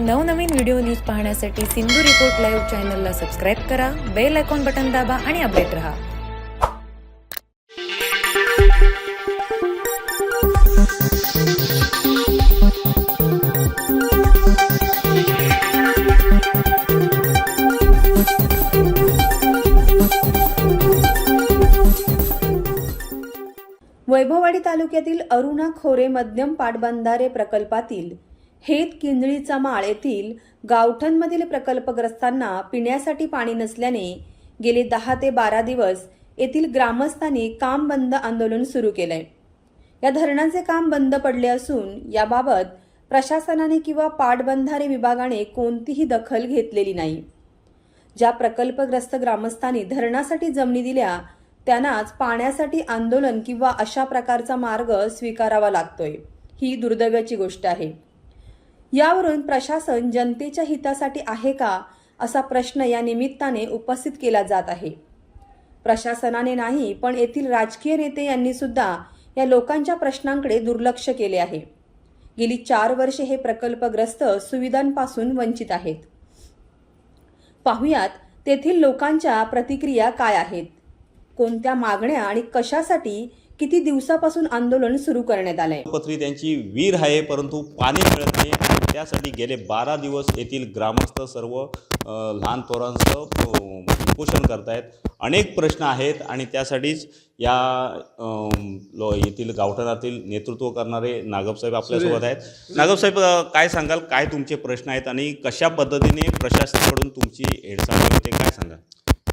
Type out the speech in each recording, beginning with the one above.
नवनवीन video news पाहण्यासाठी Sindhu report live चॅनलला सबस्क्राईब करा बेल आयकॉन बटन दाबा आणि अपडेट रहा. वैभववाडी तालुक्यातील अरुणा खोरे मध्यम पाटबंधारे प्रकल्पातील हेत किंजळीचा माळ येथील गावठणमधील प्रकल्पग्रस्तांना पिण्यासाठी पाणी नसल्याने गेले दहा ते बारा दिवस येथील ग्रामस्थांनी काम बंद आंदोलन सुरू केलंय या धरणाचे काम बंद पडले असून याबाबत प्रशासनाने किंवा पाटबंधारे विभागाने कोणतीही दखल घेतलेली नाही. ज्या प्रकल्पग्रस्त ग्रामस्थांनी धरणासाठी जमिनी दिल्या त्यांनाच पाण्यासाठी आंदोलन किंवा अशा प्रकारचा मार्ग स्वीकारावा लागतोय. ही दुर्दैवाची गोष्ट आहे. यावरून प्रशासन जनतेच्या हितासाठी आहे का असा प्रश्न या निमित्ताने उपस्थित केला जात आहे. प्रशासनाने नाही पण येथील राजकीय नेते यांनी सुद्धा या लोकांच्या प्रश्नांकडे दुर्लक्ष केले आहे. गेली चार वर्षे हे प्रकल्पग्रस्त सुविधांपासून वंचित आहेत. पाहुयात तेथील लोकांच्या प्रतिक्रिया काय आहेत? कोणत्या मागण्या आणि कशासाठी किती दिवसापासून आंदोलन सुरू करण्यात आलंय? पत्री त्यांची वीर आहे परंतु पाणी मिळत नाही. त्यासाठी गेले बारा दिवस येथील ग्रामस्थ सर्व लहान थोरांचं उपोषण करतायत. अनेक प्रश्न आहेत आणि त्यासाठीच या लो येथील गावठणातील नेतृत्व करणारे नागपसाहेब आपल्यासोबत आहेत. नागपसाहेब अ, काय सांगाल? काय तुमचे प्रश्न आहेत आणि कशा पद्धतीने प्रशासनाकडून तुमची हेडसाळ होते काय सांगाल?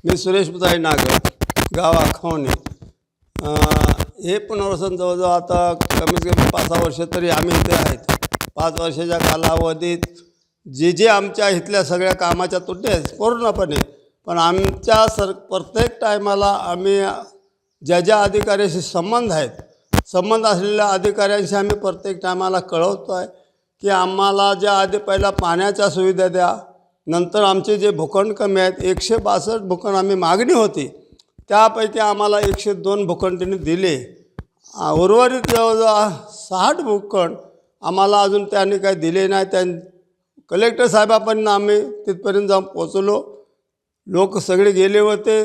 मी सुरेश बुधाई नागर गाव आखवणे. हे पुनर्वसन जवळजवळ आता कमीत कमी पाच सहा वर्ष तरी आम्ही इथे आहेत. पाच वर्षाच्या कालावधीत जे जे आमच्या इथल्या सगळ्या कामाच्या तुटे आहेत पूर्णपणे. पण आमच्या सर प्रत्येक टायमाला आम्ही ज्या ज्या अधिकाऱ्याशी संबंध आहेत संबंध असलेल्या अधिकाऱ्यांशी आम्ही प्रत्येक टायमाला कळवतो आहे की आम्हाला ज्या आधी पहिला पाण्याच्या सुविधा द्या नंतर आमचे जे भूखंड कमी आहेत एकशे बासष्ट भूखंड आम्ही मागणी होती त्यापैकी आम्हाला एकशे दोन भूखंड त्यांनी दिले उर्वरित जवळजवळ साठ भूखंड आम्हाला अजून त्यांनी काही दिले नाही. त्यां कलेक्टर साहेबापर्यंत आम्ही तिथपर्यंत जाऊन पोचलो लोक सगळे गेले होते.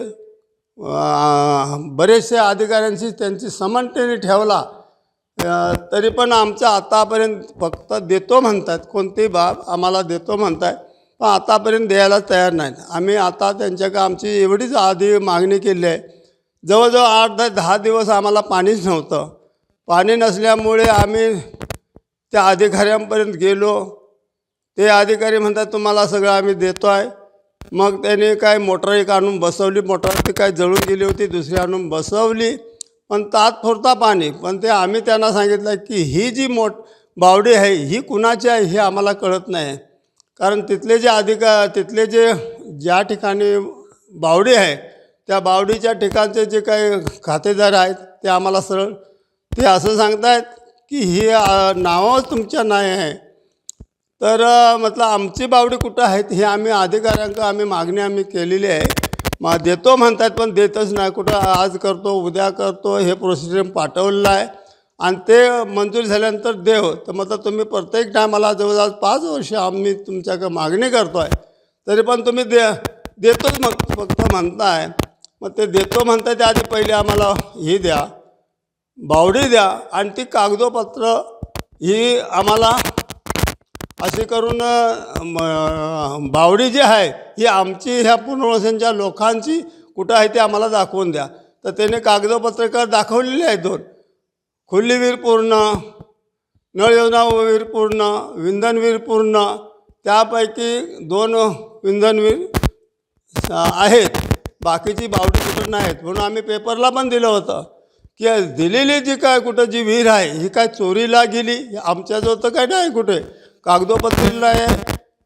बरेचसे अधिकाऱ्यांशी त्यांची समानतेने ठेवला. तरी पण आमचं आतापर्यंत फक्त देतो म्हणतात. कोणतीही बाब आम्हाला देतो म्हणताय. पण आतापर्यंत द्यायला तयार नाहीत आम्ही आता त्यांच्याकडे आमची एवढीच आधी मागणी केली आहे. जवळजवळ आठ दहा दहा दिवस आम्हाला पाणीच नव्हतं. पाणी नसल्यामुळे आम्ही त्या अधिकाऱ्यांपर्यंत गेलो. ते अधिकारी म्हणतात तुम्हाला सगळं आम्ही देतो आहे मग त्याने काय मोटर एक आणून बसवली. मोटर ती काय जळून गेली होती दुसरी आणून बसवली. पण तात्पुरता पाणी. पण ते आम्ही त्यांना सांगितलं की ही जी मोट बावडी आहे ही कुणाची आहे हे आम्हाला कळत नाही. कारण तिथले जे अधिका तिथले जे ज्या ठिकाणी बावडी आहे त्या बावडीच्या ठिकाणचे जे काही खातेदार आहेत ते आम्हाला सरळ ते असं सांगतायत की ही नावं नावच तुमच्या नाही आहे. तर म्हटलं आमची बावडी कुठं आहेत हे आम्ही अधिकाऱ्यांकडे आम्ही मागणी आम्ही केलेली आहे. मग देतो म्हणतात पण देतच नाही. कुठं आज करतो उद्या करतो हे प्रोसिजर पाठवलेलं आहे. आणि ते मंजूर झाल्यानंतर देव. तर म्हटलं तुम्ही प्रत्येक टायमाला जवळजवळ पाच वर्ष आम्ही तुमच्याकडे मागणी करतो आहे तरी पण तुम्ही दे देतोच मग फक्त म्हणताय. मग ते देतो म्हणताय त्या आधी पहिले आम्हाला ही द्या. बावडी द्या आणि ती कागदोपत्र ही आम्हाला असे करून बावडी जी आहे ही आमची ह्या पुनर्वसनच्या लोकांची कुठं आहे ते आम्हाला दाखवून द्या. तर त्याने कागदपत्रकार दाखवलेली आहेत दोन? खुल्ली वीर पूर्ण नळ योजना वीर पूर्ण विंधनवीर पूर्ण त्यापैकी दोन विंधनवीर आहेत. बाकीची बावडी कुठं नाहीत. म्हणून आम्ही पेपरला पण दिलं होतं. की दिलेली जी काय कुठं जी विहीर आहे ही काय चोरीला गेली? आमच्याजवळ तर काय नाही कुठे. कागदोपत्रीला आहे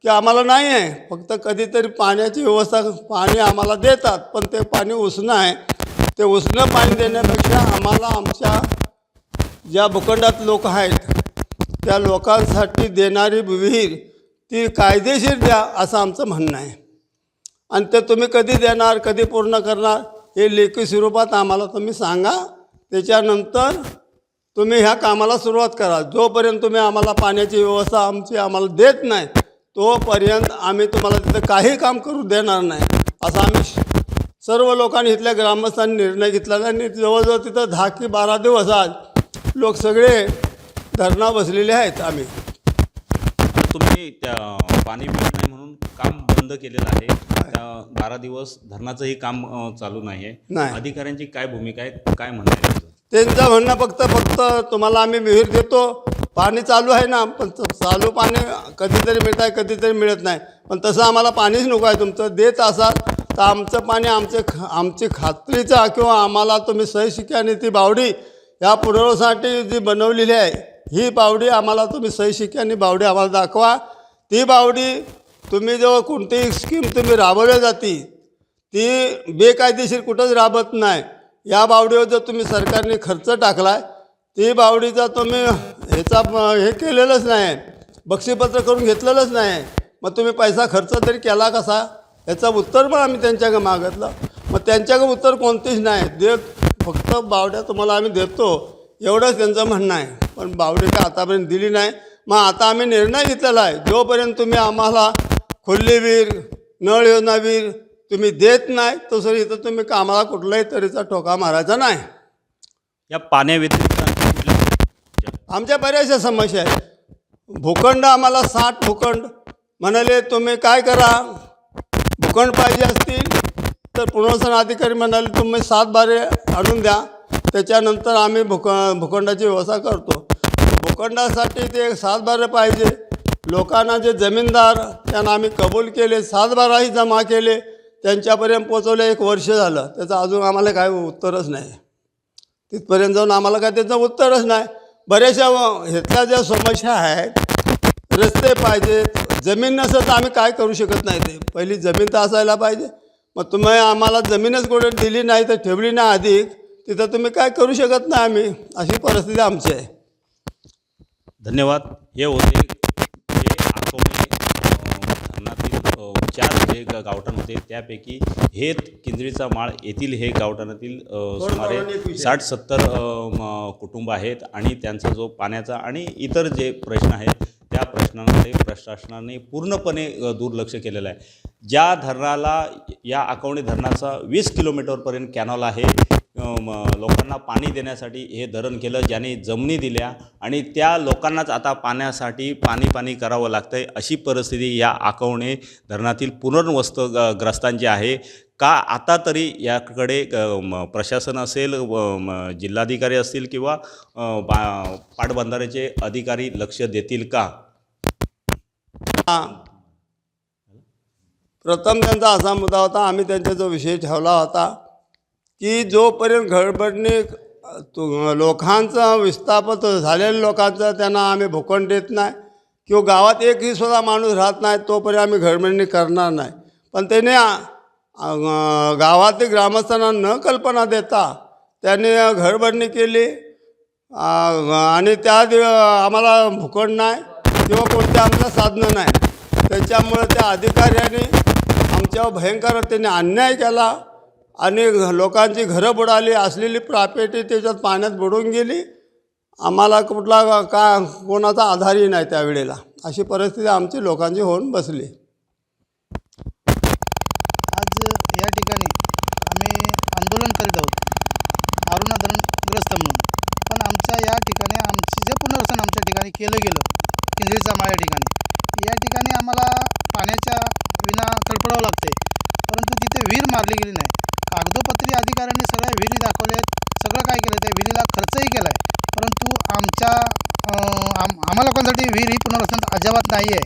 की आम्हाला नाही आहे. फक्त कधीतरी पाण्याची व्यवस्था पाणी आम्हाला देतात पण ते पाणी उसणं आहे. ते उसणं पाणी देण्यापेक्षा आम्हाला आमच्या ज्या भूखंडात लोक आहेत त्या लोकांसाठी देणारी विहीर ती कायदेशीर द्या असं आमचं म्हणणं आहे. आणि ते तुम्ही कधी देणार कधी पूर्ण करणार हे लेखी स्वरूपात आम्हाला तुम्ही सांगा. त्याच्यानंतर तुम्ही ह्या कामाला सुरुवात करा जोपर्यंत तुम्ही आम्हाला पाण्याची व्यवस्था आमची आम्हाला देत नाही तोपर्यंत आम्ही तुम्हाला तिथं काही काम करू देणार नाही. असं आम्ही श- सर्व लोकांनी इथल्या ग्रामस्थांनी निर्णय घेतलेला आणि जवळजवळ तिथं दहा की बारा दिवस आज लोक सगळे धरणा बसलेले आहेत आम्ही. तुम्ही त्या पाणी मिळत नाही म्हणून काम बंद केलेलं आहे. त्या बारा दिवस धरणाचंही काम अ, चालू नाही आहे नाही. अधिकाऱ्यांची काय भूमिका आहे? काय म्हणणं आहे तुमचं? त्यांचं म्हणणं फक्त फक्त तुम्हाला आम्ही विहीर देतो. पाणी चालू आहे ना पण चालू पाणी कधीतरी मिळत आहे कधीतरी मिळत नाही. पण तसं आम्हाला पाणीच नको आहे तुमचं. देत असाल तर आमचं पाणी आमचे ख आमची खात्रीचा किंवा आम्हाला तुम्ही सही आणि ती बावडी या पुनर्वसनासाठी जी बनवलेली आहे ही बावडी आम्हाला तुम्ही सही आणि बावडी आम्हाला दाखवा. ती बावडी तुम्ही जेव्हा कोणतीही स्कीम तुम्ही राबवल्या जाती ती बेकायदेशीर कुठंच राबत नाही. या बावडीवर जर तुम्ही सरकारने खर्च टाकलाय ती बावडीचा तुम्ही ह्याचा हे केलेलंच नाही. बक्षीपत्र करून घेतलेलंच नाही. मग तुम्ही पैसा खर्च तरी केला कसा? याचं उत्तर पण आम्ही त्यांच्याकडे मागितलं. मग त्यांच्याकडे उत्तर कोणतीच नाही. देत फक्त बावड्या तुम्हाला आम्ही देतो. एवढंच त्यांचं म्हणणं आहे. पण बावडी काय आतापर्यंत दिली नाही. मग आता आम्ही निर्णय घेतलेला आहे. जोपर्यंत तुम्ही आम्हाला खुल्ली वीर नळ योजना वीर तुम्ही देत नाही तसं इथं तुम्ही कामाला कुठल्याही तऱ्हेचा ठोका मारायचा नाही. या पाण्याव्यतिरिक्त आमच्या बऱ्याचशा समस्या आहेत. भूखंड आम्हाला साठ भूखंड म्हणाले तुम्ही काय करा? भूखंड पाहिजे असतील तर पुनर्वसन अधिकारी म्हणाले तुम्ही सात बारे आणून द्या. त्याच्यानंतर आम्ही भूक भूखंडाची व्यवस्था करतो. भूखंडासाठी ते सातबारे पाहिजे. लोकांना जे जमीनदार त्यांना आम्ही कबूल केले सातबाराही जमा केले. त्यांच्यापर्यंत पोचवले एक वर्ष झालं. त्याचं अजून आम्हाला काय उत्तरच नाही. तिथपर्यंत जाऊन आम्हाला काय त्याचं उत्तरच नाही. बऱ्याचशा ह्यातल्या ज्या समस्या आहेत रस्ते पाहिजेत जमीन नसेल तर आम्ही काय करू शकत नाही ते. पहिली जमीन तर असायला पाहिजे. मग तुम्ही आम्हाला जमीनच कुठे दिली नाही तर ठेवली नाही अधिक. तिथं तुम्ही काय करू शकत नाही आम्ही. अशी परिस्थिती आमची आहे. धन्यवाद. हे होते जे धरणातील चार जे गावठाण होते त्यापैकी हे किंजळीचा माळ येथील हे गावठाणातील सुमारे. साठ सत्तर कुटुंब आहेत आणि त्यांचा जो पाण्याचा आणि इतर जे प्रश्न आहेत त्या प्रश्नांकडे प्रशासनाने पूर्णपणे दुर्लक्ष केलेलं आहे. ज्या धरणाला या आकवणे धरणाचा वीस किलोमीटरपर्यंत कॅनॉल आहे लोकांना पाणी देण्यासाठी हे धरण केलं ज्याने जमिनी दिल्या आणि त्या लोकांनाच आता पाण्यासाठी पाणी पाणी करावं लागतं आहे अशी परिस्थिती या आकवणे धरणातील पुनर्वस्त ग्रस्तांची आहे. का आता तरी याकडे प्रशासन असेल जिल्हाधिकारी असतील किंवा बा पाटबंधाऱ्याचे अधिकारी लक्ष देतील का? प्रथम त्यांचा असा मुद्दा होता आम्ही त्यांचा जो विषय ठेवला होता. की जोपर्यंत घडबडणे तो लोकांचा विस्थापत झालेल्या लोकांचा त्यांना आम्ही भूखंड देत नाही. किंवा गावात एकही सुद्धा माणूस राहत नाही तोपर्यंत आम्ही घडबडणी करणार नाही. पण त्याने गावातील ग्रामस्थांना न कल्पना देता त्यांनी घडबडणी केली. आणि त्या दिव आम्हाला भूखंड नाही किंवा कोणत्या आमचं साधनं नाही. त्याच्यामुळे त्या अधिकाऱ्यांनी आमच्यावर भयंकर त्यांनी अन्याय केला. आणि लोकांची घरं बुडाली असलेली प्रॉपर्टी त्याच्यात पाण्यात बुडून गेली. आम्हाला कुठला का कोणाचा आधारही नाही त्यावेळेला अशी परिस्थिती आमची लोकांची होऊन बसली. आज या ठिकाणी आम्ही आंदोलन करीत आहोत. अरुणा धरणग्रस्त म्हणून. पण आमच्या या ठिकाणी आमचे जे पुनर्वसन आमच्या ठिकाणी केलं गेलं आमच्या आम आम्हा लोकांसाठी विहीर ही पुनर्वसन अजिबात नाही आहे.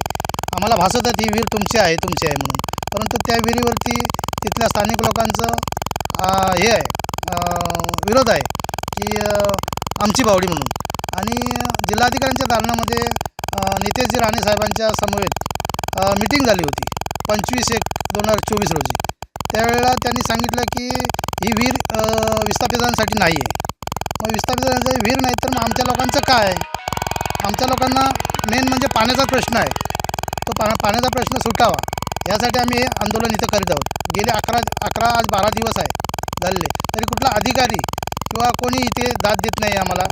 आम्हाला भासतात ही विहीर तुमची आहे तुमची आहे म्हणून. परंतु त्या विहिरीवरती तिथल्या स्थानिक लोकांचं हे आहे विरोध आहे की आमची बावडी म्हणून. आणि जिल्हाधिकाऱ्यांच्या दालनामध्ये नितेशजी राणे साहेबांच्या समवेत मिटिंग झाली होती पंचवीस एक दोन हजार चोवीस रोजी. त्यावेळेला त्यांनी सांगितलं की ही विहीर विस्थापितांसाठी नाही आहे. मग विस्थापितांसाठी विहीर नाही तर मग आमच्या लोकांचं काय आमच्या लोकांना मेन म्हणजे पाण्याचा प्रश्न आहे. तो पा पाण्याचा प्रश्न सुटावा. यासाठी आम्ही हे आंदोलन इथं करीत आहोत. गेले अकरा अकरा आज बारा दिवस आहे झालेले. तरी कुठला अधिकारी किंवा कोणी इथे दाद देत नाही आम्हाला.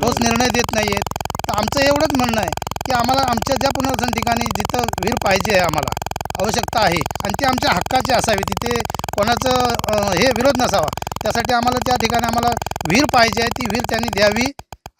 ठोस निर्णय देत नाही आहेत तर आमचं एवढंच म्हणणं आहे की आम्हाला आमच्या ज्या पुनर्वसन ठिकाणी जिथं विहीर पाहिजे आहे आम्हाला आवश्यकता आहे. आणि ती आमच्या हक्काची असावी. तिथे कोणाचं हे विरोध नसावा. त्यासाठी आम्हाला त्या ठिकाणी आम्हाला विहीर पाहिजे आहे. ती विहीर त्यांनी द्यावी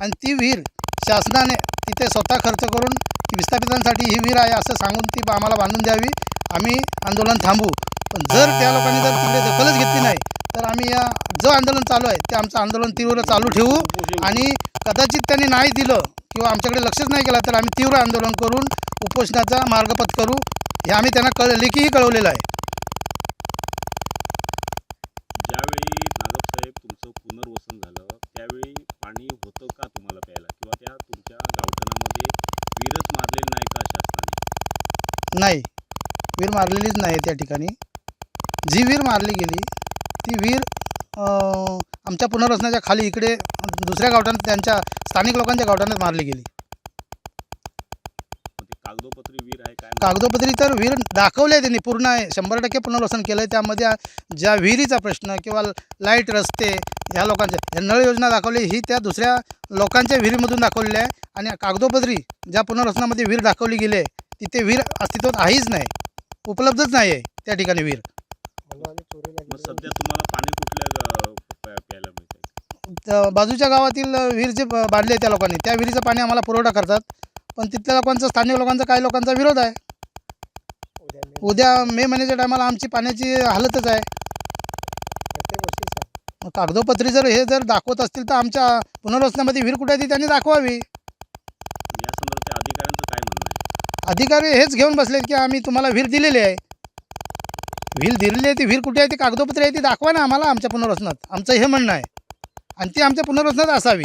आणि ती विहीर शासनाने तिथे स्वतः खर्च करून विस्थापितांसाठी ही विहीर आहे असं सांगून ती आम्हाला बांधून द्यावी. आम्ही आंदोलन थांबू. पण जर त्या लोकांनी जर तिकडे दखलच घेतली नाही तर आम्ही या जो आंदोलन चालू आहे ते आमचं आंदोलन तीव्र चालू ठेवू. आणि कदाचित त्यांनी नाही दिलं किंवा आमच्याकडे लक्षच नाही केलं तर आम्ही तीव्र आंदोलन करून उपोषणाचा मार्गपथ करू. हे आम्ही त्यांना कळ लेखीही कळवलेलं आहे. त्यावेळी पाणी होतं का तुम्हाला प्यायला? किंवा त्या तुमच्या गावठणामध्ये वीरच मारलेली नाही का शासनाने? नाही. विहीर मारलेलीच नाही त्या ठिकाणी. जी विहीर मारली गेली ती विहीर आमच्या पुनर्वसनाच्या खाली इकडे दुसऱ्या गावठाणात त्यांच्या स्थानिक लोकांच्या गावठाणात मारली गेली. कागदोपत्री आहे तर विहीर दाखवले त्यांनी. पूर्ण आहे शंभर टक्के पुनर्वसन केलं आहे त्यामध्ये ज्या विहिरीचा प्रश्न किंवा लाइट रस्ते ह्या लोकांच्या ह्या नळ योजना दाखवली ही त्या दुसऱ्या लोकांच्या विहिरीमधून दाखवलेली आहे. आणि कागदोपत्री ज्या पुनर्वसनामध्ये विहीर दाखवली गेली आहे तिथे विहीर अस्तित्वात आहेच नाही. उपलब्धच नाही आहे त्या ठिकाणी विहीर. सध्या तुम्हाला पाणी कुठल्या प्यायला बाजूच्या गावातील विहीर जे बांधले त्या लोकांनी त्या विहिरीचं पाणी आम्हाला पुरवठा करतात. पण तिथल्या लोकांचा स्थानिक लोकांचा काही लोकांचा विरोध आहे. उद्या मे महिन्याच्या टायमाला आमची पाण्याची हालतच आहे. कागदोपत्री जर हे जर दाखवत असतील तर आमच्या पुनर्वसनामध्ये विहीर कुठे आहे ती त्यांनी दाखवावी. अधिकारी हेच घेऊन बसलेत की आम्ही तुम्हाला विहीर दिलेली आहे. विहीर दिलेली आहे ती विहीर कुठे आहे ती कागदोपत्री आहे ती दाखवा ना आम्हाला आमच्या पुनर्वसनात. आमचं हे म्हणणं आहे. आणि ती आमच्या पुनर्वसनात असावी.